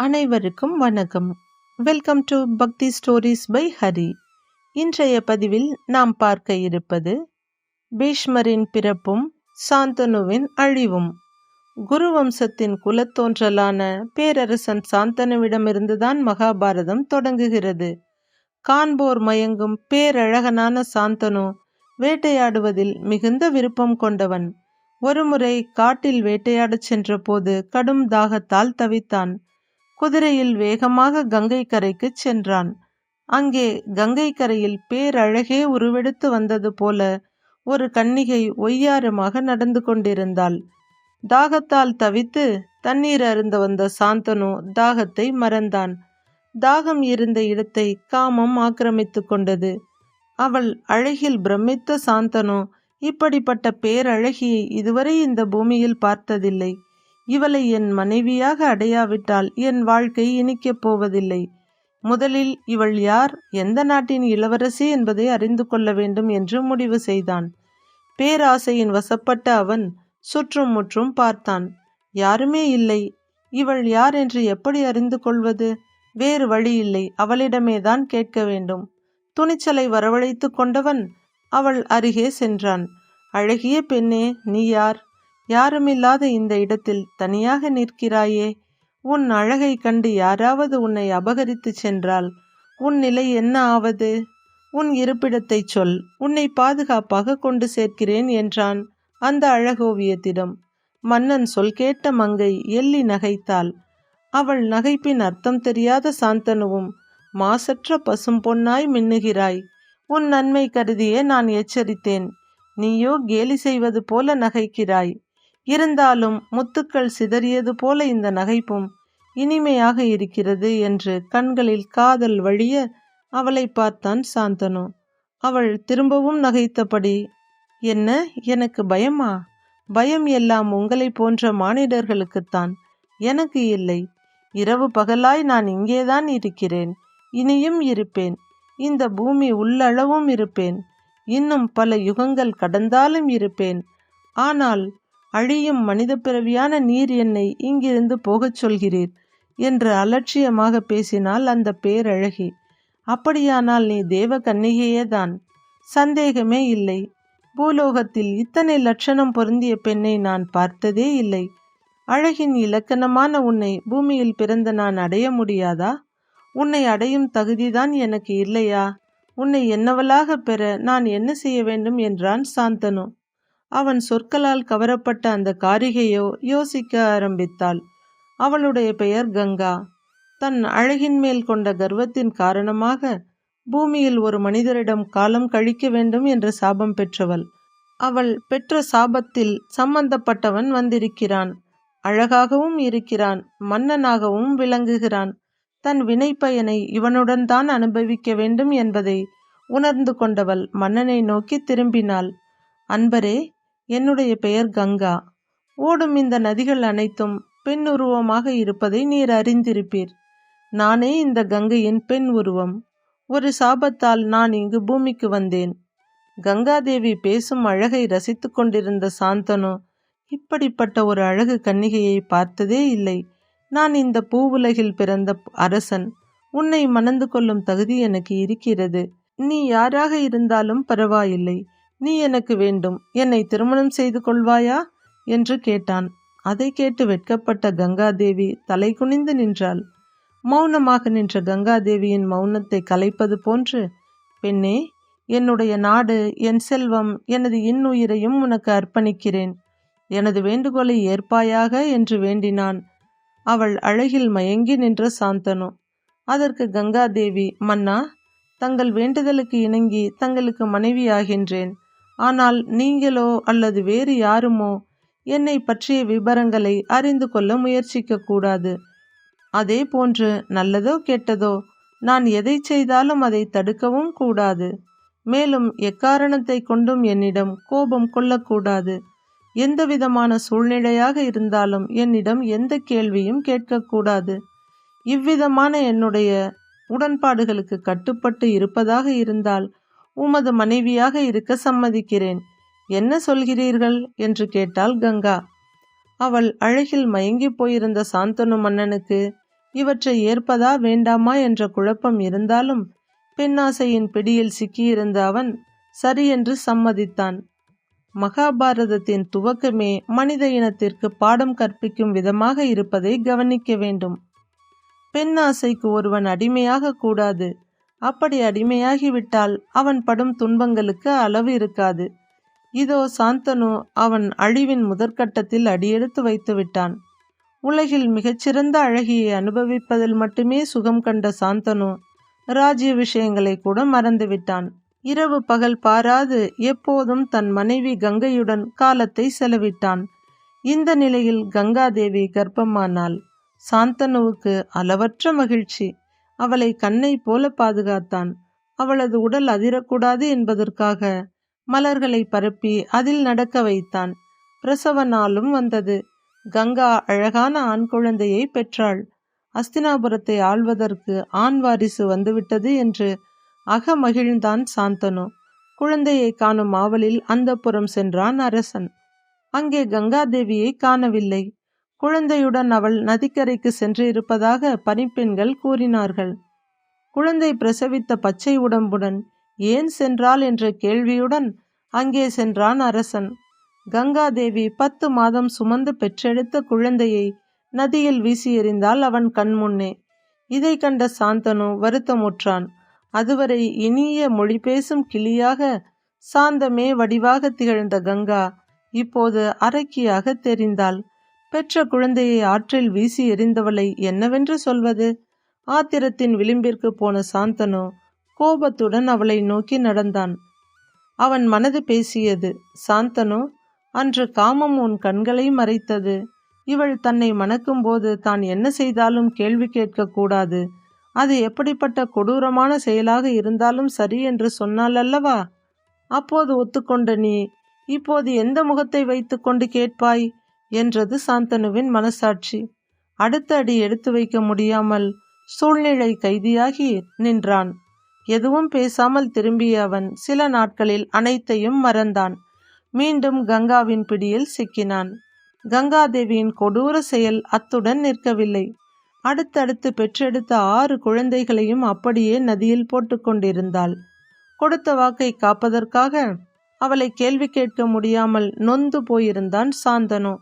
அனைவருக்கும் வணக்கம். Welcome to Bhakti stories by Hari இன்றைய பதிவில் நாம் பார்க்க இருப்பது பீஷ்மரின் பிறப்பும் சாந்தனுவின் அழிவும். குரு வம்சத்தின் குலத்தோன்றலான பேரரசன் சாந்தனுவிடமிருந்துதான் மகாபாரதம் தொடங்குகிறது. காண்போர் மயங்கும் பேரழகனான சாந்தனு வேட்டையாடுவதில் மிகுந்த விருப்பம் கொண்டவன். ஒருமுறை காட்டில் வேட்டையாடச் சென்றபோது கடும் தாகத்தால் தவித்தான். குதிரையில் வேகமாக கங்கை கரைக்கு சென்றான். அங்கே கங்கை கரையில் பேரழகே உருவெடுத்து வந்தது போல ஒரு கன்னிகை ஒய்யாரமாக நடந்து கொண்டிருந்தாள். தாகத்தால் தவித்து தண்ணீர் அருந்த வந்த சாந்தனு தாகத்தை மறந்தான். தாகம் இருந்த இடத்தை காமம் ஆக்கிரமித்து கொண்டது. அவள் அழகில் பிரமித்த சாந்தனு இப்படிப்பட்ட பேரழகியை இதுவரை இந்த பூமியில் பார்த்ததில்லை. இவளை என் மனைவியாக அடையாவிட்டால் என் வாழ்க்கை இனிக்கப் போவதில்லை. முதலில் இவள் யார் எந்த நாட்டின் இளவரசி என்பதை அறிந்து கொள்ள வேண்டும் என்று முடிவு செய்தான். பேராசையின் வசப்பட்ட அவன் சுற்றும் முற்றும் பார்த்தான். யாருமே இல்லை. இவள் யார் என்று எப்படி அறிந்து கொள்வது? வேறு வழி இல்லை. அவளிடமே தான் கேட்க வேண்டும். துணிச்சலை வரவழைத்து கொண்டவன் அவள் அருகே சென்றான். அழகிய பெண்ணே நீ யார்? யாருமில்லாத இந்த இடத்தில் தனியாக நிற்கிறாயே. உன் அழகை கண்டு யாராவது உன்னை அபகரித்து சென்றால் உன் நிலை என்ன ஆவது? உன் இருப்பிடத்தை சொல். உன்னை பாதுகாப்பாக கொண்டு சேர்க்கிறேன் என்றான் அந்த அழகோவியத்திடம். மன்னன் சொல் கேட்ட மங்கை எள்ளி நகைத்தாள். அவள் நகைப்பின் அர்த்தம் தெரியாத சாந்தனுவும் மாசற்ற பசும் பொன்னாய் மின்னுகிறாய். உன் நன்மை கருதியே நான் எச்சரித்தேன். நீயோ கேலி செய்வது போல நகைக்கிறாய். இருந்தாலும் முத்துக்கள் சிதறியது போல இந்த நகைப்பும் இனிமையாக இருக்கிறது என்று கண்களில் காதல் வழிய அவளை பார்த்தான் சாந்தனு. அவள் திரும்பவும் நகைத்தபடி என்ன எனக்கு பயமா? பயம் எல்லாம் உங்களை போன்ற மானிடர்களுக்குத்தான். எனக்கு இல்லை. இரவு பகலாய் நான் இங்கேதான் இருக்கிறேன். இனியும் இருப்பேன். இந்த பூமி உள்ளளவும் இருப்பேன். இன்னும் பல யுகங்கள் கடந்தாலும் இருப்பேன். ஆனால் அழியும் மனித பிறவியான நீர் என்னை இங்கிருந்து போகச் சொல்கிறீர் என்று அலட்சியமாக பேசினால் அந்த பேரழகி அப்படியானால் நீ தேவ கன்னிகையே தான். சந்தேகமே இல்லை. பூலோகத்தில் இத்தனை லட்சணம் பொருந்திய பெண்ணை நான் பார்த்ததே இல்லை. அழகின் இலக்கணமான உன்னை பூமியில் பிறந்த நான் அடைய முடியாதா? உன்னை அடையும் தகுதிதான் எனக்கு இல்லையா? உன்னை என்னவளாக பெற நான் என்ன செய்ய வேண்டும்? என்றான் சாந்தனு. அவன் சொற்களால் கவரப்பட்ட அந்த காரிகையோ யோசிக்க ஆரம்பித்தாள். அவளுடைய பெயர் கங்கா. தன் அழகின் மேல் கொண்ட கர்வத்தின் காரணமாக பூமியில் ஒரு மனிதரிடம் காலம் கழிக்க வேண்டும் என்ற சாபம் பெற்றவள். அவள் பெற்ற சாபத்தில் சம்பந்தப்பட்டவன் வந்திருக்கிறான். அழகாகவும் இருக்கிறான் மன்னனாகவும் விளங்குகிறான். தன் வினைப்பயனை இவனுடன் தான் அனுபவிக்க வேண்டும் என்பதை உணர்ந்து கொண்டவள் மன்னனை நோக்கி திரும்பினாள். அன்பரே என்னுடைய பெயர் கங்கா. ஓடும் இந்த நதிகள் அனைத்தும் பெண் உருவமாக இருப்பதை நீர் அறிந்திருப்பீர். நானே இந்த கங்கையின் பெண் உருவம். ஒரு சாபத்தால் நான் இங்கு பூமிக்கு வந்தேன். கங்காதேவி பேசும் அழகை ரசித்து கொண்டிருந்த சாந்தனு இப்படிப்பட்ட ஒரு அழகு கன்னிகையை பார்த்ததே இல்லை. நான் இந்த பூவுலகில் பிறந்த அரசன். உன்னை மணந்து கொள்ளும் தகுதி எனக்கு இருக்கிறது. நீ யாராக இருந்தாலும் பரவாயில்லை. நீ எனக்கு வேண்டும். என்னை திருமணம் செய்து கொள்வாயா? என்று கேட்டான். அதை கேட்டு வெட்கப்பட்ட கங்காதேவி தலை குனிந்து நின்றாள். மௌனமாக நின்ற கங்காதேவியின் மௌனத்தை கலைப்பது போன்று பெண்ணே என்னுடைய நாடு என் செல்வம் எனது இன்னுயிரையும் உனக்கு அர்ப்பணிக்கிறேன். எனது வேண்டுகோளை ஏற்பாயாக என்று வேண்டினான். அவள் அழகில் மயங்கி நின்ற சாந்தனு. அதற்கு கங்காதேவி மன்னா தங்கள் வேண்டுதலுக்கு இணங்கி தங்களுக்கு மனைவியாகின்றேன். ஆனால் நீங்களோ அல்லது வேறு யாருமோ என்னை பற்றிய விபரங்களை அறிந்து கொள்ள முயற்சிக்க கூடாது. அதே போன்று நல்லதோ கெட்டதோ நான் எதை செய்தாலும் அதை தடுக்கவும் கூடாது. மேலும் எக்காரணத்தை கொண்டும் என்னிடம் கோபம் கொள்ளக்கூடாது. எந்த விதமான சூழ்நிலையாக இருந்தாலும் என்னிடம் எந்த கேள்வியும் கேட்கக்கூடாது இவ்விதமான என்னுடைய உடன்பாடுகளுக்கு கட்டுப்பட்டு இருப்பதாக இருந்தால் உமது மனைவியாக இருக்க சம்மதிக்கிறேன். என்ன சொல்கிறீர்கள்? என்று கேட்டாள் கங்கா. அவள் அழகில் மயங்கி போயிருந்த சாந்தனு மன்னனுக்கு இவற்றை ஏற்பதா வேண்டாமா என்ற குழப்பம் இருந்தாலும் பெண்ணாசையின் பிடியில் சிக்கியிருந்த அவன் சரியென்று சம்மதித்தான். மகாபாரதத்தின் துவக்கமே மனித இனத்திற்கு பாடம் கற்பிக்கும் விதமாக இருப்பதை கவனிக்க வேண்டும். பெண் ஆசைக்கு ஒருவன் அடிமையாக கூடாது. அப்படி அடிமையாகிவிட்டால் அவன் படும் துன்பங்களுக்கு அளவு இருக்காது. இதோ சாந்தனு அவன் அழிவின் முதற்கட்டத்தில் அடியெடுத்து வைத்து விட்டான். உலகில் மிகச்சிறந்த அழகியை அனுபவிப்பதில் மட்டுமே சுகம் கண்ட சாந்தனு ராஜ்ய விஷயங்களை கூட மறந்துவிட்டான் இரவு பகல் பாராது எப்போதும் தன் மனைவி கங்கையுடன் காலத்தை செலவிட்டான். இந்த நிலையில் கங்காதேவி கர்ப்பமானாள் சாந்தனுவுக்கு அளவற்ற மகிழ்ச்சி. அவளை கண்ணை போல பாதுகாத்தான். அவளது உடல் அதிரக்கூடாது என்பதற்காக மலர்களை பரப்பி அதில் நடக்க வைத்தான். பிரசவ நாளும் வந்தது. கங்கா அழகான ஆண் குழந்தையை பெற்றாள். அஸ்தினாபுரத்தை ஆள்வதற்கு ஆண் வாரிசு வந்துவிட்டது என்று அகமகிழ்ந்தான் சாந்தனு. குழந்தையை காணும் ஆவலில் அந்த புறம் சென்றான் அரசன். அங்கே கங்காதேவியை காணவில்லை. குழந்தையுடன் அவள் நதிக்கரைக்கு சென்று இருப்பதாக பனிப்பெண்கள் கூறினார்கள். குழந்தை பிரசவித்த பச்சை உடம்புடன் ஏன் சென்றாள் என்ற கேள்வியுடன் அங்கே சென்றான் அரசன். கங்காதேவி பத்து மாதம் சுமந்து பெற்றெடுத்த குழந்தையை நதியில் வீசி எறிந்தால் அவன் கண்முன்னே இதை கண்ட சாந்தனு வருத்தமுற்றான். அதுவரை இனிய மொழி பேசும் கிளியாக சாந்தமே வடிவாக திகழ்ந்த கங்கா இப்போது அரக்கியாக தெரிந்தாள். பெற்ற குழந்தையை ஆற்றில் வீசி எறிந்தவளை என்னவென்று சொல்வது? ஆத்திரத்தின் விளிம்பிற்கு போன சாந்தனு கோபத்துடன் அவளை நோக்கி நடந்தான். அவன் மனது பேசியது சாந்தனு அன்று காமம் உன் கண்களை மறைத்தது. இவள் தன்னை மணக்கும்போது தான் என்ன செய்தாலும் கேள்வி கேட்கக்கூடாது அது எப்படிப்பட்ட கொடூரமான செயலாக இருந்தாலும் சரி என்று சொன்னால் அல்லவா? அப்போது ஒத்துக்கொண்ட நீ இப்போது எந்த முகத்தை வைத்துக்கொண்டு கேட்பாய்? என்றது சாந்தனுவின் மனசாட்சி. அடுத்த அடி எடுத்து வைக்க முடியாமல் சூழ்நிலை கைதியாகி நின்றான். எதுவும் பேசாமல் திரும்பிய அவன் சில நாட்களில் அனைத்தையும் மறந்தான். மீண்டும் கங்காவின் பிடியில் சிக்கினான். கங்காதேவியின் கொடூர செயல் அத்துடன் நிற்கவில்லை. அடுத்தடுத்து பெற்றெடுத்த ஆறு குழந்தைகளையும் அப்படியே நதியில் போட்டுக்கொண்டிருந்தாள் கொடுத்த வாக்கை காப்பதற்காக அவளை கேள்வி கேட்க முடியாமல் நொந்து போயிருந்தான் சாந்தனு.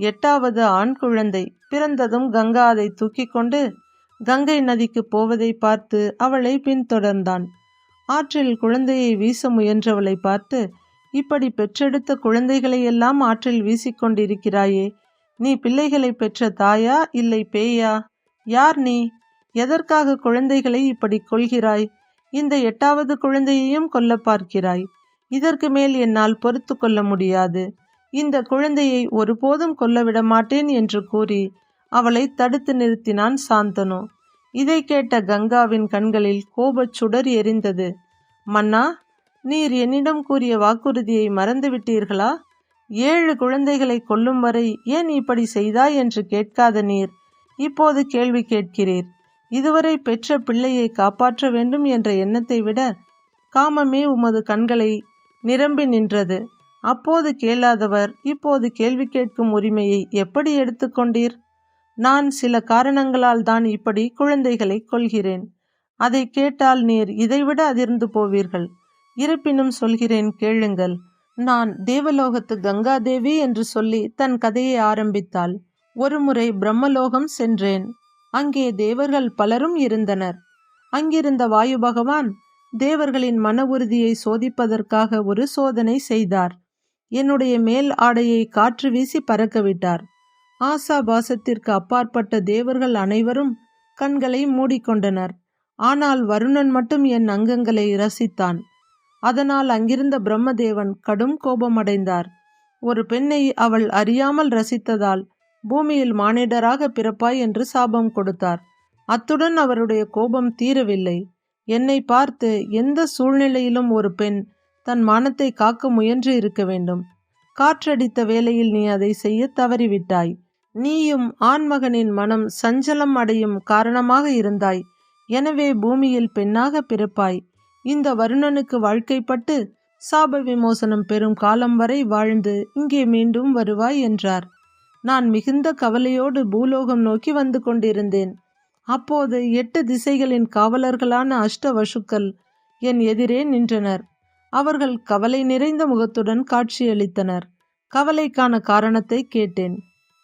எட்டாவது ஆண் குழந்தை. பிறந்ததும் கங்கா அதை தூக்கி கொண்டு கங்கை நதிக்கு போவதை பார்த்து அவளை பின்தொடர்ந்தான். ஆற்றில் குழந்தையை வீச முயன்றவளை பார்த்து இப்படி பெற்றெடுத்த குழந்தைகளை எல்லாம் ஆற்றில் வீசிக்கொண்டிருக்கிறாயே நீ பிள்ளைகளை பெற்ற தாயா இல்லை பேயா? யார் நீ? எதற்காக குழந்தைகளை இப்படி கொள்கிறாய் இந்த எட்டாவது குழந்தையையும் கொல்ல பார்க்கிறாய். இதற்கு மேல் என்னால் பொறுத்து கொள்ள முடியாது. இந்த குழந்தையை ஒருபோதும் கொல்லவிட மாட்டேன் என்று கூறி அவளை தடுத்து நிறுத்தினான் சாந்தனு. இதை கேட்ட கங்காவின் கண்களில் கோபச் சுடர் எரிந்தது. மன்னா நீர் என்னிடம் கூறிய வாக்குறுதியை மறந்துவிட்டீர்களா? ஏழு குழந்தைகளை கொல்லும் வரை ஏன் இப்படி செய்தாய் என்று கேட்காத நீர். இப்போது கேள்வி கேட்கிறீர். இதுவரை பெற்ற பிள்ளையை காப்பாற்ற வேண்டும் என்ற எண்ணத்தை விட காமமே உமது கண்களை நிரம்பி நின்றது. அப்போது கேளாதவர் இப்போது கேள்வி கேட்கும் உரிமையை எப்படி எடுத்துக்கொண்டீர் நான் சில காரணங்களால் தான் இப்படி குழந்தைகளை கொள்கிறேன் அதை கேட்டால் நீர் இதைவிட அதிர்ந்து போவீர்கள். இருப்பினும் சொல்கிறேன் கேளுங்கள். நான் தேவலோகத்து கங்காதேவி என்று சொல்லி தன் கதையை ஆரம்பித்தாள். ஒருமுறை பிரம்மலோகம் சென்றேன். அங்கே தேவர்கள் பலரும் இருந்தனர். அங்கிருந்த வாயு பகவான் தேவர்களின் மன உறுதியை சோதிப்பதற்காக ஒரு சோதனை செய்தார். என்னுடைய மேல் ஆடையை காற்று வீசி பறக்கவிட்டார். ஆசா பாசத்திற்கு அப்பாற்பட்ட தேவர்கள் அனைவரும் கண்களை மூடிக்கொண்டனர். ஆனால் வருணன் மட்டும் என் அங்கங்களை ரசித்தான் அதனால் அங்கிருந்த பிரம்மதேவன் கடும் கோபமடைந்தார். ஒரு பெண்ணை அவள் அறியாமல் ரசித்ததால் பூமியில் மானிடராக பிறப்பாய் என்று சாபம் கொடுத்தார். அத்துடன் அவருடைய கோபம் தீரவில்லை. என்னை பார்த்து எந்த சூழ்நிலையிலும் ஒரு பெண் தன் மானத்தை காக்க முயன்று இருக்க வேண்டும். காற்றடித்த வேளையில் நீ அதை செய்ய தவறிவிட்டாய். நீயும் ஆண்மகனின் மனம் சஞ்சலம் அடையும் காரணமாக இருந்தாய். எனவே பூமியில் பெண்ணாக பிறப்பாய். இந்த வருணனுக்கு வாழ்க்கைப்பட்டு சாப விமோசனம் பெறும் காலம் வரை வாழ்ந்து இங்கே மீண்டும் வருவாய் என்றார். நான் மிகுந்த கவலையோடு பூலோகம் நோக்கி வந்து கொண்டிருந்தேன். அப்போது எட்டு திசைகளின் காவலர்களான அஷ்டவசுக்கள் என் எதிரே நின்றனர். அவர்கள் கவலை நிறைந்த முகத்துடன் காட்சியளித்தனர். கவலைக்கான காரணத்தை கேட்டேன்.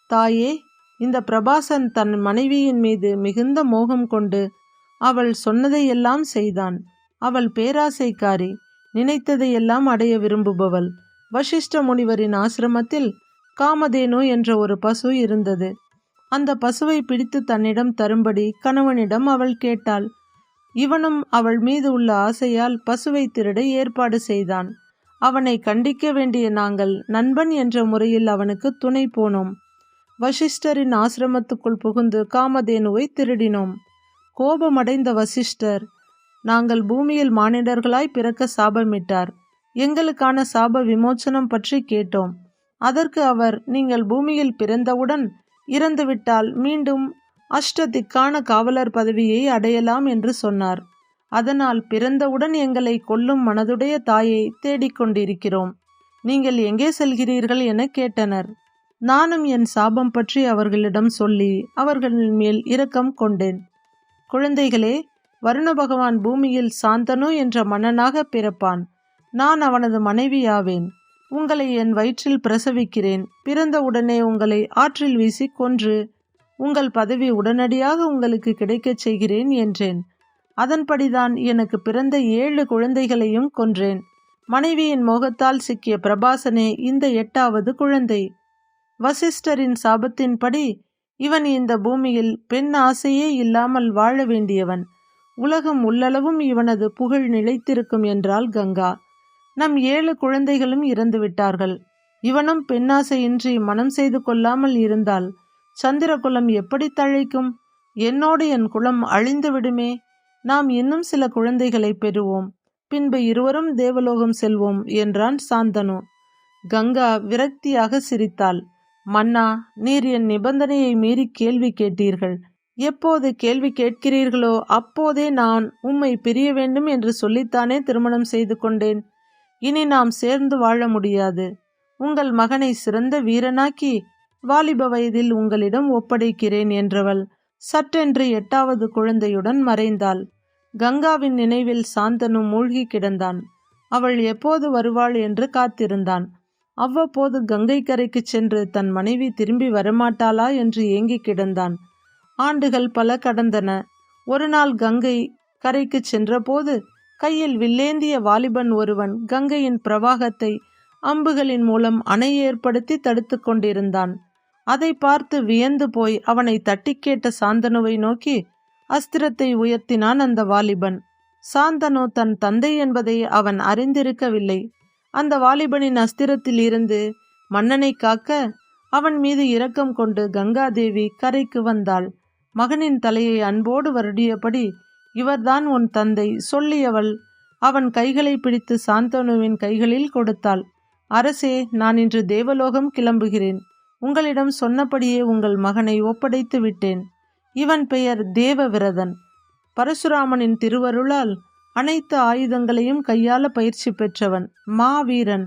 தாயே இந்த பிரபாசன் தன் மனைவியின் மீது மிகுந்த மோகம் கொண்டு அவள் சொன்னதையெல்லாம் செய்தான். அவள் பேராசைக்காரி நினைத்ததையெல்லாம் அடைய விரும்புபவள். வசிஷ்ட முனிவரின் ஆசிரமத்தில் காமதேனு என்ற ஒரு பசு இருந்தது. அந்த பசுவை பிடித்து தன்னிடம் தரும்படி கணவனிடம் அவள் கேட்டாள். இவனும் அவள் மீது உள்ள ஆசையால் பசுவை திருட ஏற்பாடு செய்தான். அவனை கண்டிக்க வேண்டிய நாங்கள் நண்பன் என்ற முறையில் அவனுக்கு துணை போனோம். வசிஷ்டரின் ஆசிரமத்துக்குள் புகுந்து காமதேனுவை திருடினோம். கோபமடைந்த வசிஷ்டர் நாங்கள் பூமியில் மானிடர்களாய் பிறக்க சாபமிட்டார். எங்களுக்கான சாப விமோச்சனம் பற்றி கேட்டோம். அதற்கு அவர் நீங்கள் பூமியில் பிறந்தவுடன் இறந்துவிட்டால் மீண்டும் அஷ்டதிக்கான காவலர் பதவியை அடையலாம் என்று சொன்னார். அதனால் பிறந்தவுடன் எங்களை கொல்லும் மனதுடைய தாயை தேடிக்கொண்டிருக்கிறோம் நீங்கள் எங்கே செல்கிறீர்கள் என கேட்டனர். நானும் என் சாபம் பற்றி அவர்களிடம் சொல்லி அவர்களின் மேல் இரக்கம் கொண்டேன். குழந்தைகளே வருண பகவான் பூமியில் சாந்தனு என்ற மன்னனாக பிறப்பான். நான் அவனது மனைவியாவேன். உங்களை என் வயிற்றில் பிரசவிக்கிறேன். பிறந்தவுடனே உங்களை ஆற்றில் வீசி கொன்று உங்கள் பதவி உடனடியாக உங்களுக்கு கிடைக்கச் செய்கிறேன் என்றேன். அதன்படிதான் எனக்கு பிறந்த ஏழு குழந்தைகளையும் கொன்றேன். மனைவியின் மோகத்தால் சிக்கிய பிரபாசனே இந்த எட்டாவது குழந்தை. வசிஷ்டரின் சாபத்தின்படி இவன் இந்த பூமியில் பெண் ஆசையே இல்லாமல் வாழ வேண்டியவன். உலகம் உள்ளளவும் இவனது புகழ் நிலைத்திருக்கும் என்றால் கங்கா. நம் ஏழு குழந்தைகளும் இறந்து விட்டார்கள் இவனும் பெண்ணாசையின்றி மனம் செய்து கொள்ளாமல் இருந்தால் சந்திர குலம் எப்படி தழைக்கும்? என்னோடு என் குலம் அழிந்து விடுமே. நாம் இன்னும் சில குழந்தைகளை பெறுவோம். பின்பு இருவரும் தேவலோகம் செல்வோம் என்றான் சாந்தனு. கங்கா விரக்தியாக சிரித்தாள். மன்னா நீர் என் நிபந்தனையை மீறி கேள்வி கேட்டீர்கள். எப்போது கேள்வி கேட்கிறீர்களோ அப்போதே நான் உம்மை பிரிய வேண்டும் என்று சொல்லித்தானே திருமணம் செய்து கொண்டேன். இனி நாம் சேர்ந்து வாழ முடியாது. உங்கள் மகனை சிறந்த வீரனாக்கி வாலிப வயதில் உங்களிடம் ஒப்படைக்கிறேன் என்றவள். சட்டென்று எட்டாவது குழந்தையுடன் மறைந்தாள். கங்காவின் நினைவில் சாந்தனு மூழ்கி கிடந்தான். அவள் எப்போது வருவாள் என்று காத்திருந்தான். அவ்வப்போது கங்கை கரைக்கு சென்று தன் மனைவி திரும்பி வரமாட்டாளா என்று ஏங்கி கிடந்தான். ஆண்டுகள் பல கடந்தன. ஒரு நாள் கங்கை கரைக்கு சென்றபோது கையில் வில்லேந்திய வாலிபன் ஒருவன் கங்கையின் பிரவாகத்தை அம்புகளின் மூலம் அணை ஏற்படுத்தி தடுத்து கொண்டிருந்தான். அதை பார்த்து வியந்து போய் அவனை தட்டி கேட்ட சாந்தனுவை நோக்கி அஸ்திரத்தை உயர்த்தினான் அந்த வாலிபன். சாந்தனு தன் தந்தை என்பதை அவன் அறிந்திருக்கவில்லை. அந்த வாலிபனின் அஸ்திரத்தில் இருந்து மன்னனை காக்க அவன் மீது இரக்கம் கொண்டு கங்காதேவி கரைக்கு வந்தாள். மகனின் தலையை அன்போடு வருடியபடி இவர்தான் உன் தந்தை. சொல்லியவள். அவன் கைகளை பிடித்து சாந்தனுவின் கைகளில் கொடுத்தாள். அரசே நான் இன்று தேவலோகம் கிளம்புகிறேன். உங்களிடம் சொன்னபடியே உங்கள் மகனை ஒப்படைத்து விட்டேன். இவன் பெயர் தேவவிரதன். பரசுராமனின் திருவருளால் அனைத்து ஆயுதங்களையும் கையாள பயிற்சி பெற்றவன் மாவீரன்.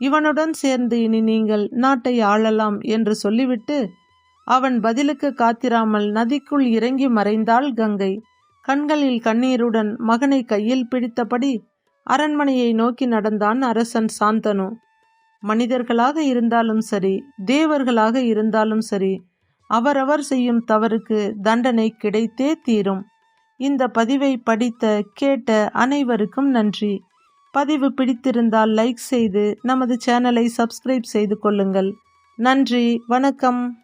இவனுடன் சேர்ந்து இனி நீங்கள் நாட்டை ஆளலாம் என்று சொல்லிவிட்டு அவன் பதிலுக்கு காத்திராமல் நதிக்குள் இறங்கி மறைந்தாள் கங்கை. கண்களில் கண்ணீருடன் மகனை கையில் பிடித்தபடி அரண்மனையை நோக்கி நடந்தான் அரசன் சாந்தனு. மனிதர்களாக இருந்தாலும் சரி தேவர்களாக இருந்தாலும் சரி அவரவர் செய்யும் தவறுக்கு தண்டனை கிடைத்தே தீரும். இந்த பதிவை படித்த கேட்ட அனைவருக்கும் நன்றி. பதிவு பிடித்திருந்தால் லைக் செய்து நமது சேனலை சப்ஸ்கிரைப் செய்து கொள்ளுங்கள். நன்றி வணக்கம்.